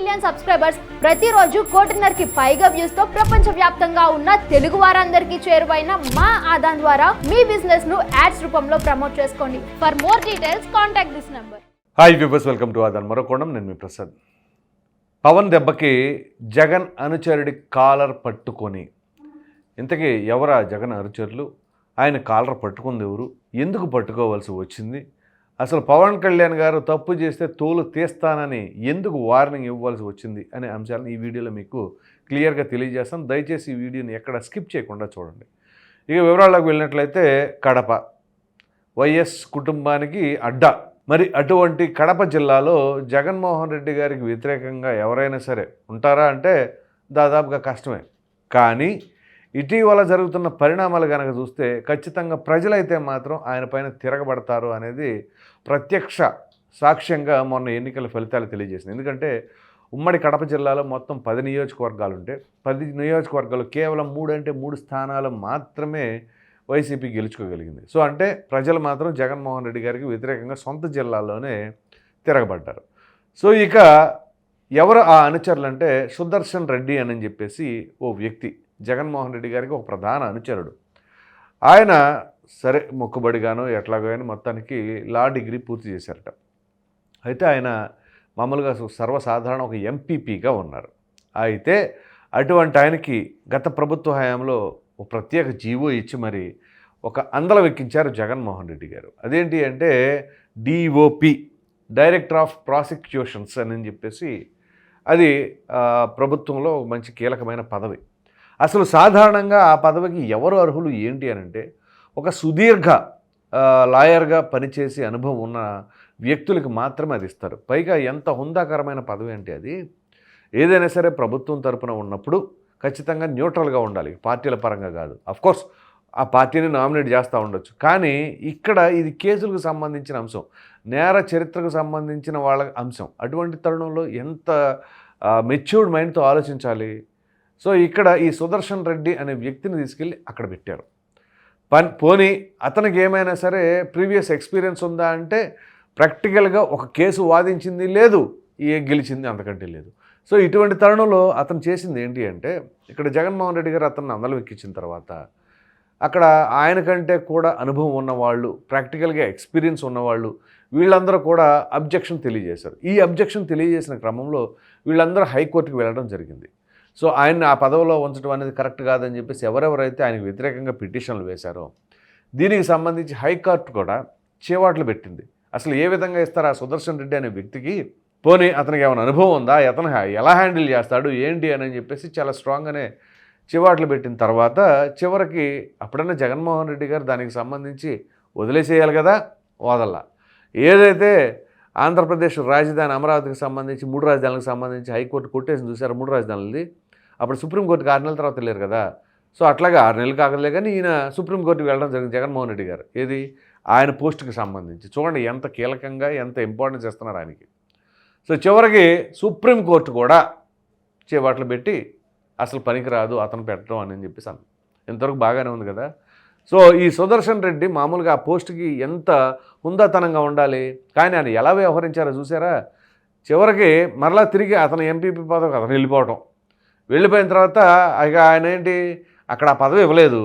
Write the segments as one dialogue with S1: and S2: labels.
S1: Million subscribers ప్రతిరోజు కోటిన్నరకి పైగా వ్యూస్తో ప్రపంచ వ్యాప్తంగా ఉన్న తెలుగు వారందరికీ చేరువైన మా ఆదాన్ ద్వారా మీ బిజినెస్ను యాడ్స్ రూపంలో ప్రమోట్ చేసుకోండి. For more details contact this number
S2: hi viewers welcome to Aadan మరొకోణం నేను మీ ప్రసాద్. పవన్ దెబ్బకి జగన్ అనుచరుడి కాలర్ పట్టుకొని. ఇంతకీ ఎవరా జగన్ అనుచరులు? ఆయన కాలర్ పట్టుకుంది ఎవరు? ఎందుకు పట్టుకోవాల్సి వచ్చింది? అసలు పవన్ కళ్యాణ్ గారు తప్పు చేస్తే తోలు తీస్తానని ఎందుకు వార్నింగ్ ఇవ్వాల్సి వచ్చింది అనే అంశాలను ఈ వీడియోలో మీకు క్లియర్గా తెలియజేస్తాను దయచేసి ఈ వీడియోని ఎక్కడ స్కిప్ చేయకుండా చూడండి. ఇక వివరాల్లోకి వెళ్ళినట్లయితే కడప. వైఎస్ కుటుంబానికి అడ్డా. మరి అటువంటి కడప జిల్లాలో జగన్మోహన్ రెడ్డి గారికి వ్యతిరేకంగా ఎవరైనా సరే ఉంటారా అంటే దాదాపుగా కష్టమే. కానీ ఇటీవల జరుగుతున్న పరిణామాలు కనుక చూస్తే ఖచ్చితంగా ప్రజలైతే మాత్రం ఆయన పైన తిరగబడతారు అనేది ప్రత్యక్ష సాక్ష్యంగా మొన్న ఎన్నికల ఫలితాలు తెలియజేసింది. ఎందుకంటే ఉమ్మడి కడప జిల్లాలో మొత్తం పది నియోజకవర్గాలు ఉంటే పది నియోజకవర్గాలు కేవలం మూడు అంటే మూడు స్థానాలు మాత్రమే వైసీపీ గెలుచుకోగలిగింది. సో అంటే ప్రజలు మాత్రం జగన్మోహన్ రెడ్డి గారికి వ్యతిరేకంగా సొంత జిల్లాల్లోనే తిరగబడ్డారు. సో ఇక ఎవరు ఆ అనుచరులు అంటే సుదర్శన్ రెడ్డి అని చెప్పేసి ఓ వ్యక్తి. జగన్మోహన్ రెడ్డి గారికి ఒక ప్రధాన అనుచరుడు. ఆయన సరే మొక్కుబడిగానో ఎట్లాగో అని మొత్తానికి లా డిగ్రీ పూర్తి చేశారట. అయితే ఆయన మామూలుగా సర్వసాధారణ ఒక ఎంపీపీగా ఉన్నారు. అయితే అటువంటి ఆయనకి గత ప్రభుత్వ హయాంలో ఒక ప్రత్యేక జీవో ఇచ్చి మరి ఒక అందలం ఎక్కించారు జగన్మోహన్ రెడ్డి గారు. అదేంటి అంటే డిఓపి డైరెక్టర్ ఆఫ్ ప్రాసిక్యూషన్స్ అని చెప్పేసి అది ప్రభుత్వంలో మంచి కీలకమైన పదవి. అసలు సాధారణంగా ఆ పదవికి ఎవరు అర్హులు ఏంటి అని అంటే ఒక సుదీర్ఘ లాయర్గా పనిచేసే అనుభవం ఉన్న వ్యక్తులకు మాత్రమే అది ఇస్తారు. పైగా ఎంత హుందాకరమైన పదవి అంటే అది ఏదైనా సరే ప్రభుత్వం తరపున ఉన్నప్పుడు ఖచ్చితంగా న్యూట్రల్గా ఉండాలి. పార్టీల పరంగా కాదు. అఫ్కోర్స్ ఆ పార్టీని నామినేట్ చేస్తూ ఉండొచ్చు. కానీ ఇక్కడ ఇది కేసులకు సంబంధించిన అంశం. నేర చరిత్రకు సంబంధించిన వాళ్ళ అంశం. అటువంటి తరుణంలో ఎంత మెచ్యూర్డ్ మైండ్తో ఆలోచించాలి? సో ఇక్కడ ఈ సుదర్శన్ రెడ్డి అనే వ్యక్తిని తీసుకెళ్ళి అక్కడ పెట్టారు. పని పోనీ అతనికి ఏమైనా సరే ప్రీవియస్ ఎక్స్పీరియన్స్ ఉందా అంటే ప్రాక్టికల్గా ఒక కేసు వాదించింది లేదు ఏ గెలిచింది అంతకంటే లేదు. సో ఇటువంటి తరుణంలో అతను చేసింది ఏంటి అంటే ఇక్కడ జగన్మోహన్ రెడ్డి గారు అతన్ని అందలం ఎక్కించిన తర్వాత అక్కడ ఆయన కంటే కూడా అనుభవం ఉన్నవాళ్ళు ప్రాక్టికల్గా ఎక్స్పీరియన్స్ ఉన్నవాళ్ళు వీళ్ళందరూ కూడా అబ్జెక్షన్ తెలియజేశారు. ఈ అబ్జెక్షన్ తెలియజేసిన క్రమంలో వీళ్ళందరూ హైకోర్టుకి వెళ్ళడం జరిగింది. సో ఆయన్ని ఆ పదవిలో ఉంచడం అనేది కరెక్ట్ కాదని చెప్పేసి ఎవరెవరైతే ఆయనకు వ్యతిరేకంగా పిటిషన్లు వేశారో దీనికి సంబంధించి హైకోర్టు కూడా చేవాట్లు పెట్టింది. అసలు ఏ విధంగా ఇస్తారు ఆ సుదర్శన్ రెడ్డి అనే వ్యక్తికి? పోనీ అతనికి ఏమైనా అనుభవం ఉందా? అతను ఎలా హ్యాండిల్ చేస్తాడు? ఏంటి అని చెప్పేసి చాలా స్ట్రాంగ్గానే చివాట్లు పెట్టిన తర్వాత చివరికి అప్పుడన్నా జగన్మోహన్ రెడ్డి గారు దానికి సంబంధించి వదిలేసేయాలి కదా? వదల్లా ఏదైతే ఆంధ్రప్రదేశ్ రాజధాని అమరావతికి సంబంధించి మూడు రాజధానులకు సంబంధించి హైకోర్టు కొట్టేసి చూసారు? మూడు రాజధానులది. అప్పుడు సుప్రీంకోర్టుకి ఆరు నెలల తర్వాత వెళ్ళారు కదా. సో అట్లాగా ఆరు నెలలు కాకలే కానీ ఈయన సుప్రీంకోర్టుకి వెళ్ళడం జరిగింది జగన్మోహన్ రెడ్డి గారు. ఏది? ఆయన పోస్టుకి సంబంధించి. చూడండి ఎంత కీలకంగా ఎంత ఇంపార్టెన్స్ ఇస్తున్నారు ఆయనకి. సో చివరికి సుప్రీంకోర్టు కూడా చేపట్లు పెట్టి అసలు పనికిరాదు అతను పెట్టడం అని చెప్పేసి అన్న ఇంతవరకు బాగానే ఉంది కదా. సో ఈ సుదర్శన్ రెడ్డి మామూలుగా ఆ పోస్టుకి ఎంత హుందాతనంగా ఉండాలి? కానీ ఆయన ఎలా వ్యవహరించారో చూసారా? చివరికి మరలా తిరిగి అతను ఎంపీపీ పదవికి అతను వెళ్ళిపోవటం. వెళ్ళిపోయిన తర్వాత ఇక ఆయన ఏంటి? అక్కడ ఆ పదవి ఇవ్వలేదు.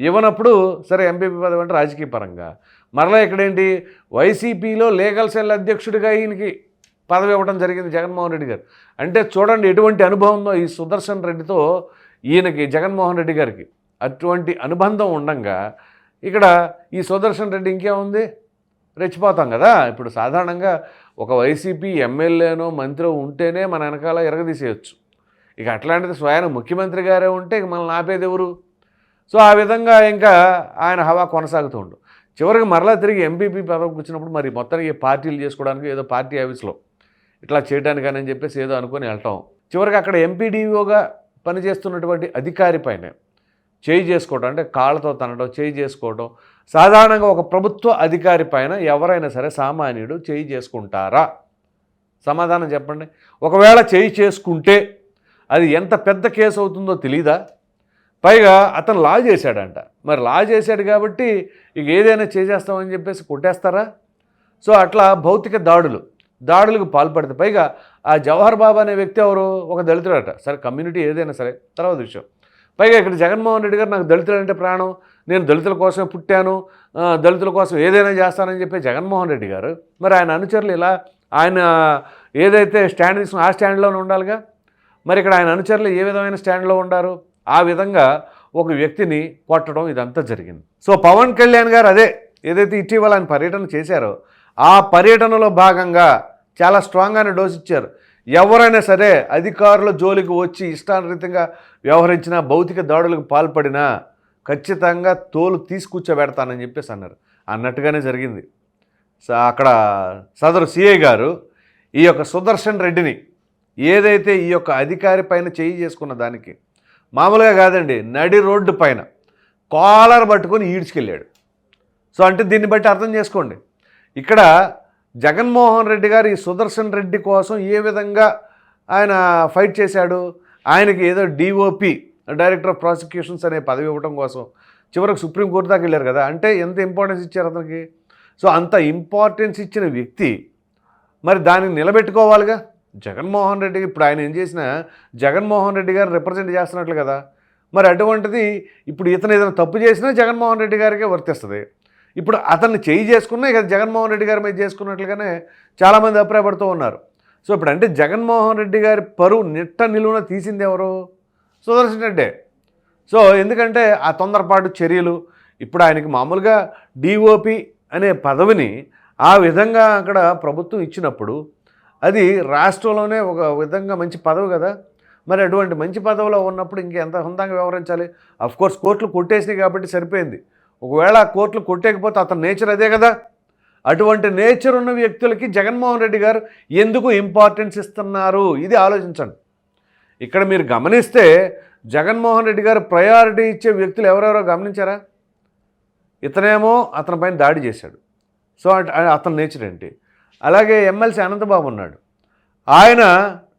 S2: ఇవ్వనప్పుడు సరే ఎంపీపీ పదవి అంటే రాజకీయ పరంగా. మరలా ఇక్కడేంటి వైసీపీలో లీగల్ సెల్ అధ్యక్షుడిగా ఈయనకి పదవి ఇవ్వడం జరిగింది జగన్మోహన్ రెడ్డి గారు. అంటే చూడండి ఎటువంటి అనుభవం ఈ సుదర్శన్ రెడ్డితో ఈయనకి జగన్మోహన్ రెడ్డి గారికి అటువంటి అనుబంధం ఉండంగా ఇక్కడ ఈ సుదర్శన్ రెడ్డి ఇంకేముంది? రెచ్చిపోతాం కదా. ఇప్పుడు సాధారణంగా ఒక వైసీపీ ఎమ్మెల్యేనో మంత్రి ఉంటేనే మన వెనకాల ఎరగదీసేయచ్చు. ఇక అట్లాంటిది స్వయం ముఖ్యమంత్రి గారే ఉంటే ఇక మనల్ని ఆపేది ఎవరు? సో ఆ విధంగా ఇంకా ఆయన హవా కొనసాగుతూ ఉండు. చివరికి మరలా తిరిగి ఎంపీపీ పదవికి వచ్చినప్పుడు మరి మొత్తానికి పార్టీలు చేసుకోవడానికి ఏదో పార్టీ ఆఫీస్లో ఇట్లా చేయడానికని అని చెప్పేసి ఏదో అనుకొని వెళ్ళటం చివరికి అక్కడ ఎంపీడీఓగా పనిచేస్తున్నటువంటి అధికారి పైన చేయి చేసుకోవడం అంటే కాళ్ళతో తనడం చేయి చేసుకోవడం సాధారణంగా ఒక ప్రభుత్వ అధికారి పైన ఎవరైనా సరే సామాన్యుడు చేయి చేసుకుంటారా? సమాధానం చెప్పండి. ఒకవేళ చేయి చేసుకుంటే అది ఎంత పెద్ద కేసు అవుతుందో తెలీదా? పైగా అతను లా చేశాడంట. మరి లా చేశాడు కాబట్టి ఇక ఏదైనా చేసేస్తామని చెప్పేసి కొట్టేస్తారా? సో అట్లా భౌతిక దాడులు. దాడులకు పాల్పడితే పైగా ఆ జవహర్ బాబు అనే వ్యక్తి ఎవరు ఒక దళితుడట. సరే కమ్యూనిటీ ఏదైనా సరే తర్వాత విషయం. పైగా ఇక్కడ జగన్మోహన్ రెడ్డి గారు నాకు దళితులు అంటే ప్రాణం. నేను దళితుల కోసమే పుట్టాను. దళితుల కోసం ఏదైనా చేస్తానని చెప్పి జగన్మోహన్ రెడ్డి గారు. మరి ఆయన అనుచరులు ఇలా ఆయన ఏదైతే స్టాండ్ తీసుకున్న ఆ స్టాండ్లోనే ఉండాలిగా? మరి ఇక్కడ ఆయన అనుచరులు ఏ విధమైన స్టాండ్లో ఉండారు? ఆ విధంగా ఒక వ్యక్తిని కొట్టడం ఇదంతా జరిగింది. సో పవన్ కళ్యాణ్ గారు అదే ఏదైతే ఇటీవల ఆయన పర్యటన చేశారో ఆ పర్యటనలో భాగంగా చాలా స్ట్రాంగ్గానే డోస్ ఇచ్చారు. ఎవరైనా సరే అధికారుల జోలికి వచ్చి ఇష్టానురీతంగా వ్యవహరించిన భౌతిక దాడులకు పాల్పడినా ఖచ్చితంగా తోలు తీసుకూర్చోబెడతానని చెప్పేసి అన్నారు. అన్నట్టుగానే జరిగింది. సో అక్కడ సదరు సిఐ గారు ఈ యొక్క సుదర్శన్ రెడ్డిని ఏదైతే ఈ యొక్క అధికారి పైన చేయి చేసుకున్న దానికి మామూలుగా కాదండి నడి రోడ్డు పైన కాలర్ పట్టుకొని ఈడ్చుకెళ్ళాడు. సో అంటే దీన్ని బట్టి అర్థం చేసుకోండి. ఇక్కడ జగన్మోహన్ రెడ్డి గారు ఈ సుదర్శన్ రెడ్డి కోసం ఏ విధంగా ఆయన ఫైట్ చేశాడు ఆయనకి ఏదో డిఓపి డైరెక్టర్ ఆఫ్ ప్రాసిక్యూషన్స్ అనే పదవి ఇవ్వడం కోసం చివరికి సుప్రీంకోర్టు దాకా వెళ్ళారు కదా అంటే ఎంత ఇంపార్టెన్స్ ఇచ్చారు అతనికి? సో అంత ఇంపార్టెన్స్ ఇచ్చిన వ్యక్తి మరి దాన్ని నిలబెట్టుకోవాలిగా? జగన్మోహన్ రెడ్డి ఇప్పుడు ఆయన ఏం చేసినా జగన్మోహన్ రెడ్డి గారు రిప్రజెంట్ చేస్తున్నట్లు కదా. మరి అటువంటిది ఇప్పుడు ఇతను ఏదైనా తప్పు చేసినా జగన్మోహన్ రెడ్డి గారికే వర్తిస్తుంది. ఇప్పుడు అతన్ని చేయి చేసుకున్నా ఇక జగన్మోహన్ రెడ్డి గారి మీద చేసుకున్నట్లుగానే చాలామంది అభిప్రాయపడుతూ ఉన్నారు. సో ఇప్పుడు అంటే జగన్మోహన్ రెడ్డి గారి పరువు నిట్ట నిలువున తీసింది ఎవరు? సుదర్శన్ రెడ్డే. సో ఎందుకంటే ఆ తొందరపాటు చర్యలు ఇప్పుడు ఆయనకి మామూలుగా డిఓపి అనే పదవిని ఆ విధంగా అక్కడ ప్రభుత్వం ఇచ్చినప్పుడు అది రాష్ట్రంలోనే ఒక విధంగా మంచి పదవి కదా. మరి అటువంటి మంచి పదవిలో ఉన్నప్పుడు ఇంకెంత హుందంగా వ్యవహరించాలి? అఫ్ కోర్స్ కోర్టులు కొట్టేసినాయి కాబట్టి సరిపోయింది. ఒకవేళ ఆ కోర్టులు కొట్టేకపోతే అతని నేచర్ అదే కదా. అటువంటి నేచర్ ఉన్న వ్యక్తులకి జగన్మోహన్ రెడ్డి గారు ఎందుకు ఇంపార్టెన్స్ ఇస్తున్నారు? ఇది ఆలోచించండి. ఇక్కడ మీరు గమనిస్తే జగన్మోహన్ రెడ్డి గారు ప్రయారిటీ ఇచ్చే వ్యక్తులు ఎవరెవరో గమనించారా? ఇతనేమో అతని పైన దాడి చేశాడు. సో అతని నేచర్ ఏంటి? అలాగే ఎమ్మెల్సీ అనంతబాబు ఉన్నాడు. ఆయన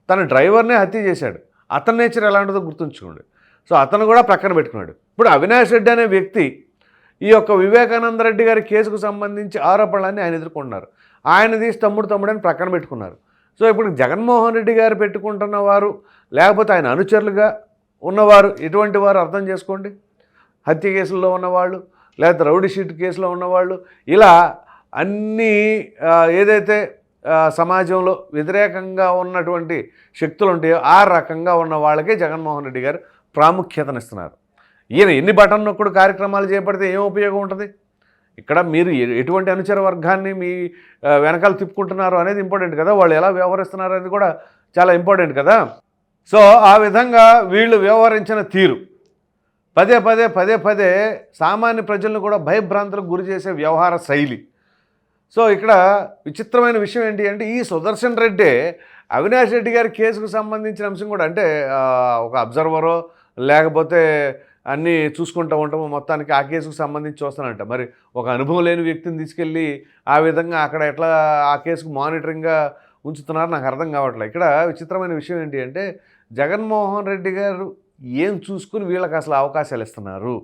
S2: తన డ్రైవర్నే హత్య చేశాడు. అతని నేచర్ ఎలాంటిదో గుర్తుంచుకోండి. సో అతను కూడా ప్రక్కన పెట్టుకున్నాడు. ఇప్పుడు అవినాష్ రెడ్డి అనే వ్యక్తి ఈ యొక్క వివేకానంద రెడ్డి గారి కేసుకు సంబంధించి ఆరోపణలన్నీ ఆయన ఎదుర్కొంటున్నారు ఆయన తీసి తమ్ముడు అని ప్రక్కన పెట్టుకున్నారు. సో ఇప్పుడు జగన్మోహన్ రెడ్డి గారు పెట్టుకుంటున్న వారు లేకపోతే ఆయన అనుచరులుగా ఉన్నవారు ఎటువంటి వారు అర్థం చేసుకోండి. హత్య కేసుల్లో ఉన్నవాళ్ళు లేకపోతే రౌడీ షీట్ కేసులో ఉన్నవాళ్ళు ఇలా అన్నీ ఏదైతే సమాజంలో వ్యతిరేకంగా ఉన్నటువంటి శక్తులు ఉంటాయో ఆ రకంగా ఉన్న వాళ్ళకే జగన్మోహన్ రెడ్డి గారు ప్రాముఖ్యతనిస్తున్నారు. ఈయన ఎన్ని బటన్ నొక్కుడు కార్యక్రమాలు చేపడితే ఏం ఉపయోగం ఉంటుంది? ఇక్కడ మీరు ఎటువంటి అనుచర వర్గాన్ని మీ వెనకాల తిప్పుకుంటున్నారు అనేది ఇంపార్టెంట్ కదా? వాళ్ళు ఎలా వ్యవహరిస్తున్నారు అనేది కూడా చాలా ఇంపార్టెంట్ కదా? సో ఆ విధంగా వీళ్ళు వ్యవహరించిన తీరు. పదే పదే పదే పదే సామాన్య ప్రజలను కూడా భయభ్రాంతులకు గురి చేసే వ్యవహార శైలి. సో ఇక్కడ విచిత్రమైన విషయం ఏంటి అంటే ఈ సుదర్శన్ రెడ్డే అవినాష్ రెడ్డి గారి కేసుకు సంబంధించిన అంశం కూడా అంటే ఒక అబ్జర్వరో లేకపోతే అన్నీ చూసుకుంటూ ఉంటాము మొత్తానికి ఆ కేసుకు సంబంధించి చూస్తానంట. మరి ఒక అనుభవం లేని వ్యక్తిని తీసుకెళ్ళి ఆ విధంగా అక్కడ ఎట్లా ఆ కేసుకు మానిటరింగ్గా ఉంచుతున్నారు నాకు అర్థం కావట్లేదు. ఇక్కడ విచిత్రమైన విషయం ఏంటి అంటే జగన్మోహన్ రెడ్డి గారు ఏం చూసుకుని వీళ్ళకి అసలు అవకాశాలు ఇస్తున్నారు?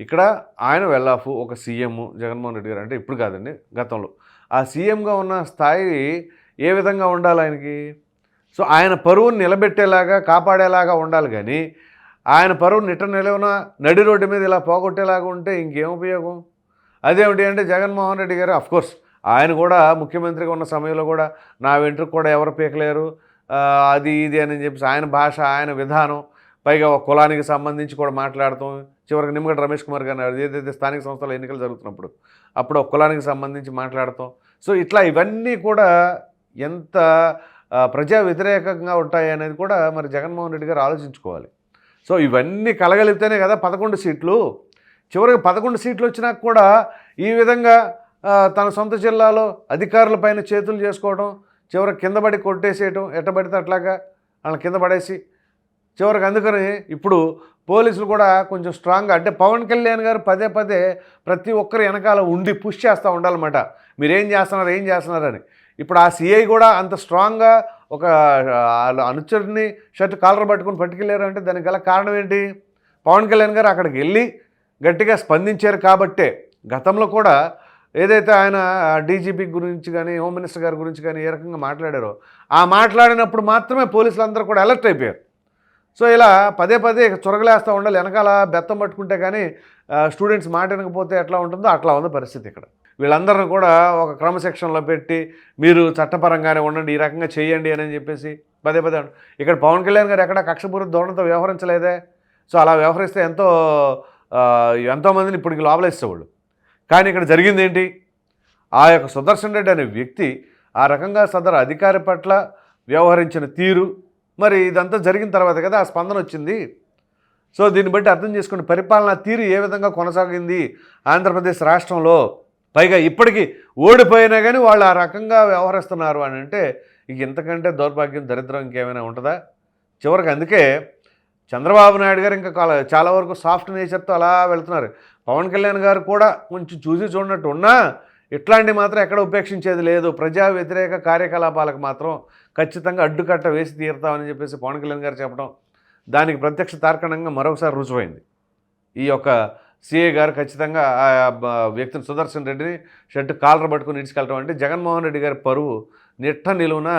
S2: ఇక్కడ ఆయన వెళ్ళాఫ్ ఒక సీఎం జగన్మోహన్ రెడ్డి గారు అంటే ఇప్పుడు కాదండి గతంలో. ఆ సీఎంగా ఉన్న స్థాయి ఏ విధంగా ఉండాలి ఆయనకి? సో ఆయన పరువుని నిలబెట్టేలాగా కాపాడేలాగా ఉండాలి కానీ ఆయన పరువు నిట్ట నిలవన నడి రోడ్డు మీద ఇలా పోగొట్టేలాగా ఉంటే ఇంకేం ఉపయోగం? అదేమిటి అంటే జగన్మోహన్ రెడ్డి గారు కోర్స్ ఆయన కూడా ముఖ్యమంత్రిగా ఉన్న సమయంలో కూడా నా వెంట్రుకు కూడా ఎవరు పీకలేరు అది ఇది అని చెప్పేసి ఆయన భాష ఆయన విధానం పైగా ఒక కులానికి సంబంధించి కూడా మాట్లాడతాం. చివరికి నిమ్మగడ్డ రమేష్ కుమార్ గారు ఏదైతే స్థానిక సంస్థల ఎన్నికలు జరుగుతున్నప్పుడు అప్పుడు కులానికి సంబంధించి మాట్లాడతాం. సో ఇట్లా ఇవన్నీ కూడా ఎంత ప్రజా వ్యతిరేకంగా ఉంటాయి అనేది కూడా మరి జగన్మోహన్ రెడ్డి గారు ఆలోచించుకోవాలి. సో ఇవన్నీ కలగలిపితేనే కదా పదకొండు సీట్లు. చివరికి పదకొండు సీట్లు వచ్చినా కూడా ఈ విధంగా తన సొంత జిల్లాలో అధికారుల పైన చేతులు చేసుకోవడం చివరికి కింద పడి కొట్టేసేయటం ఎట్టబడితే అట్లాగా వాళ్ళని కింద పడేసి చివరికి అందుకని ఇప్పుడు పోలీసులు కూడా కొంచెం స్ట్రాంగ్గా అంటే పవన్ కళ్యాణ్ గారు పదే పదే ప్రతి ఒక్కరు వెనకాల ఉండి పుష్ చేస్తూ ఉండాలన్నమాట. మీరేం చేస్తున్నారు ఏం చేస్తున్నారని ఇప్పుడు ఆ సిఐ కూడా అంత స్ట్రాంగ్గా ఒక అనుచరుని షర్ట్ కాలర్ పట్టుకొని పట్టుకెళ్ళారు అంటే దానికి గల కారణం ఏంటి? పవన్ కళ్యాణ్ గారు అక్కడికి వెళ్ళి గట్టిగా స్పందించారు కాబట్టే గతంలో కూడా ఏదైతే ఆయన డీజీపీ గురించి కానీ హోమ్ మినిస్టర్ గారి గురించి కానీ ఏ రకంగా మాట్లాడారో ఆ మాట్లాడినప్పుడు మాత్రమే పోలీసులు అందరూ కూడా అలర్ట్ అయిపోయారు. సో ఇలా పదే పదే చొరగలేస్తూ ఉండాలి. వెనకాల బెత్తం పట్టుకుంటే కానీ స్టూడెంట్స్ మాట వినకపోతే ఎట్లా ఉంటుందో అట్లా ఉంది పరిస్థితి ఇక్కడ. వీళ్ళందరిని కూడా ఒక క్రమశిక్షణలో పెట్టి మీరు చట్టపరంగానే ఉండండి ఈ రకంగా చేయండి అని చెప్పేసి పదే పదే ఇక్కడ పవన్ కళ్యాణ్ గారు ఎక్కడ కక్షపూరిత ధోరణితో వ్యవహరించలేదే. సో అలా వ్యవహరిస్తే ఎంతో ఎంతోమందిని ఇప్పటికి లోపలేసేవాళ్ళు కానీ ఇక్కడ జరిగింది ఏంటి? ఆ యొక్క సుదర్శన్ రెడ్డి అనే వ్యక్తి ఆ రకంగా సదరు అధికారి పట్ల వ్యవహరించిన తీరు మరి ఇదంతా జరిగిన తర్వాత కదా ఆ స్పందన వచ్చింది. సో దీన్ని బట్టి అర్థం చేసుకుని పరిపాలనా తీరు ఏ విధంగా కొనసాగింది ఆంధ్రప్రదేశ్ రాష్ట్రంలో? పైగా ఇప్పటికీ ఓడిపోయినా కానీ వాళ్ళు ఆ రకంగా వ్యవహరిస్తున్నారు అని అంటే ఇక ఇంతకంటే దౌర్భాగ్యం దరిద్రం ఇంకేమైనా ఉంటుందా? చివరికి అందుకే చంద్రబాబు నాయుడు గారు ఇంకా చాలా వరకు సాఫ్ట్ నేచర్తో అలా వెళ్తున్నారు. పవన్ కళ్యాణ్ గారు కూడా కొంచెం చూసి చూడనట్టు ఉన్నా ఇట్లాంటివి మాత్రం ఎక్కడ ఉపేక్షించేది లేదు. ప్రజా వ్యతిరేక కార్యకలాపాలకు మాత్రం ఖచ్చితంగా అడ్డుకట్ట వేసి తీరుతామని చెప్పేసి పవన్ కళ్యాణ్ గారు చెప్పడం దానికి ప్రత్యక్ష తార్కణంగా మరొకసారి రుజువైంది. ఈ యొక్క సిఏ గారు ఖచ్చితంగా ఆ వ్యక్తిని సుదర్శన్ రెడ్డిని షర్టు కాలర్ పట్టుకుని ఇడ్చుకెళ్ళడం అంటే జగన్మోహన్ రెడ్డి గారి పరువు నిట్ట నిలువున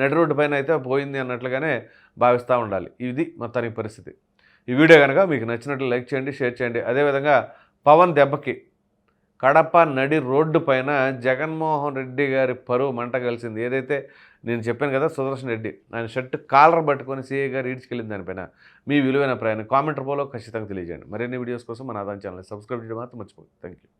S2: నడిరోడ్డు పైన అయితే పోయింది అన్నట్లుగానే భావిస్తూ ఉండాలి. ఇది మొత్తానికి పరిస్థితి. ఈ వీడియో కనుక మీకు నచ్చినట్లు లైక్ చేయండి షేర్ చేయండి. అదేవిధంగా పవన్ దెబ్బకి కడప నడి రోడ్డు పైన జగన్మోహన్ రెడ్డి గారి పరువు మంట కలిసింది. ఏదైతే నేను చెప్పాను కదా సుదర్శన్ రెడ్డి ఆయన షర్ట్ కాలర్ పట్టుకొని సీఏ గారు ఈడ్చుకెళ్ళింది దానిపైన మీ విలువైన ప్రయాణం కామెంట్ రూపంలో ఖచ్చితంగా తెలియజేయండి. మరిన్ని వీడియోస్ కోసం మన ఆదాయం ఛానల్ సబ్స్క్రైబ్ చేయడం మాత్రం మర్చిపోదు థ్యాంక్ యూ